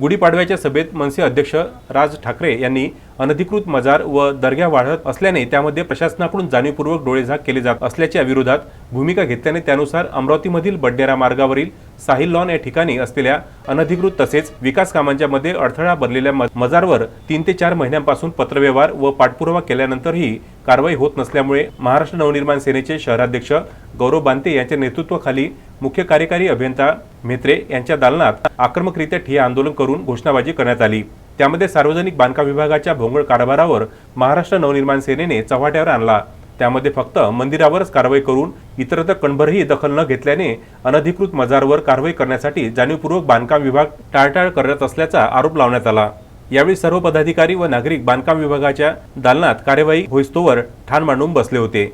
गुढीपाडव्याच्या सभेत मनसे अध्यक्ष राज ठाकरे यांनी अनधिकृत मजार व दर्ग्या वाढत असल्याने त्यामध्ये प्रशासनाकडून जाणीवपूर्वक डोळेझाक केले जात असल्याच्या विरोधात भूमिका घेतल्याने त्यानुसार अमरावतीमधील बडनेरा मार्गावरील साहिल लॉन या ठिकाणी असलेल्या अनधिकृत तसेच विकास कामांच्या मध्ये अडथळा बनलेल्या म- मजारवर तीन ते चार महिन्यांपासून पत्रव्यवहार व पाठपुरावा केल्यानंतरही कारवाई होत नसल्यामुळे महाराष्ट्र नवनिर्माण सेनेचे शहराध्यक्ष गौरव बांते यांच्या नेतृत्वाखाली मुख्य कार्यकारी अभियंता म्हेत्रे यांच्या दालनात आक्रमकरित्या ठिय्या आंदोलन करून घोषणाबाजी करण्यात आली. त्यामध्ये सार्वजनिक बांधकाम विभागाच्या भोंगळ कारभारावर महाराष्ट्र नवनिर्माण सेनेने चव्हाट्यावर आणला. त्यामध्ये फक्त मंदिरावरच कारवाई करून इतरत्र कणभरही दखल न घेतल्याने अनधिकृत मजारवर कारवाई करण्यासाठी जाणीवपूर्वक बांधकाम विभाग टाळटाळ करत असल्याचा आरोप लावण्यात आला. यावेळी सर्व पदाधिकारी व नागरिक बांधकाम विभागाच्या दालनात कार्यवाही होईस्तोवर ठाण मांडून बसले होते.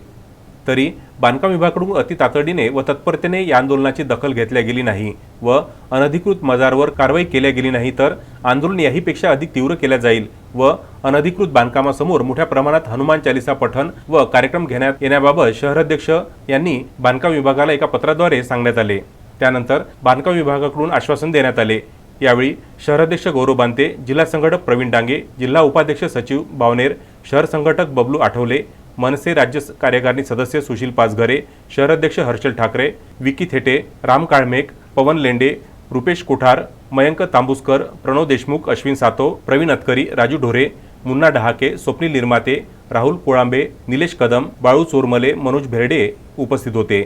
तरी बांधकाम विभागाकडून अति तातडीने व तत्परतेने या आंदोलनाची दखल घेतल्या गेली नाही व अनधिकृत मजारवर कारवाई केल्या गेली नाही तर आंदोलन याहीपेक्षा अधिक तीव्र केल्या जाईल व अनधिकृत बांधकामासमोर मोठ्या प्रमाणात हनुमान चालिसा पठण व कार्यक्रम घेण्यात येण्याबाबत शहराध्यक्ष यांनी बांधकाम विभागाला एका पत्राद्वारे सांगण्यात आले. त्यानंतर बांधकाम विभागाकडून आश्वासन देण्यात आले. यावेळी शहराध्यक्ष गौरव बांते जिल्हा संघटक प्रवीण डांगे जिल्हा उपाध्यक्ष सचिव बावनेर शहर संघटक बबलू आठवले मनसे राज्य कार्यकारिणी सदस्य सुशील पाचघरे शहराध्यक्ष हर्षल ठाकरे विकी थेटे राम काळमेक पवन लेंडे रुपेश कोठार मयंक तांबुसकर प्रणव देशमुख अश्विन सातो प्रवीण अतकरी राजू ढोरे मुन्ना डहाके स्वप्नील निर्माते राहुल कोळांबे निलेश कदम बाळू चोरमले मनोज भेरडे उपस्थित होते.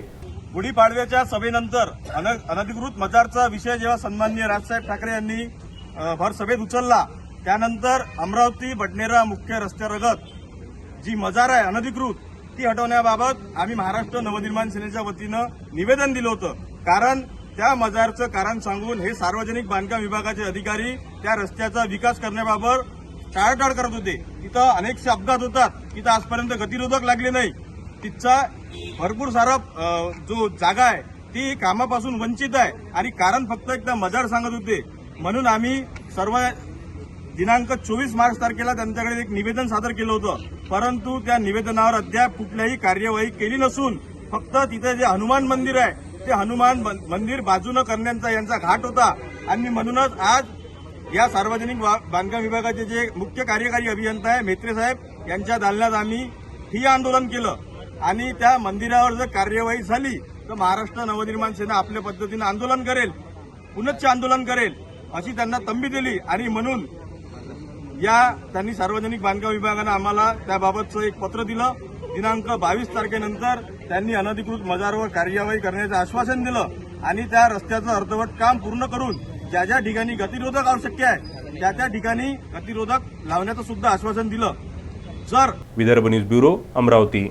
गुढीपाडव्याच्या सभेनंतर अन- अनधिकृत मजारचा विषय जेव्हा सन्माननीय राजसाहेब ठाकरे यांनी भर सभेत उचलला त्यानंतर अमरावती बडनेरा मुख्य रस्त्यालगत जी मजार आहे अनधिकृत ती हटवण्याबाबत आम्ही महाराष्ट्र नवनिर्माण सेनेच्या वतीनं निवेदन दिलं होतं. कारण त्या मजारचं कारण सांगून हे सार्वजनिक बांधकाम विभागाचे अधिकारी त्या रस्त्याचा विकास करण्याबाबत टाळाटाळ करत होते. तिथं अनेकसे अपघात होतात. तिथं आजपर्यंत गतिरोधक लागले नाही. तिथचा भरपूर सारा जो जागा आहे ती कामापासून वंचित आहे. आणि कारण फक्त एकदा मजार सांगत होते. म्हणून आम्ही सर्व दिनांक चोवीस मार्च तारखेला त्यांच्याकडे एक निवेदन सादर केलं होतं. परंतु त्या निवेदनावर अद्याप कुठल्याही कार्यवाही केली नसून फक्त तिथे जे हनुमान मंदिर आहे ते हनुमान मंदिर बाजूनं करण्याचा यांचा घाट होता. आणि म्हणूनच आज या सार्वजनिक बांधकाम विभागाचे जे मुख्य कार्यकारी अभियंता आहे मेत्रे साहेब यांच्या दालनात आम्ही ठिय्या आंदोलन केलं. आणि त्या मंदिरावर जर कार्यवाही झाली तर महाराष्ट्र नवनिर्माण सेना आपल्या पद्धतीनं आंदोलन करेल पुनच्च आंदोलन करेल अशी त्यांना तंबी दिली. आणि म्हणून या त्यांनी सार्वजनिक बांधकाम विभागानं आम्हाला त्याबाबतचं एक पत्र दिलं. दिनांक बावीस तारखेनंतर त्यांनी अनधिकृत मजारवर कार्यवाही करण्याचं आश्वासन दिलं. आणि त्या रस्त्याचं अर्धवट काम पूर्ण करून ज्या ज्या ठिकाणी गतिरोधक आवश्यक आहे त्या त्या ठिकाणी गतिरोधक लावण्याचं सुद्धा आश्वासन दिलं. जर विदर्भ न्यूज ब्युरो अमरावती.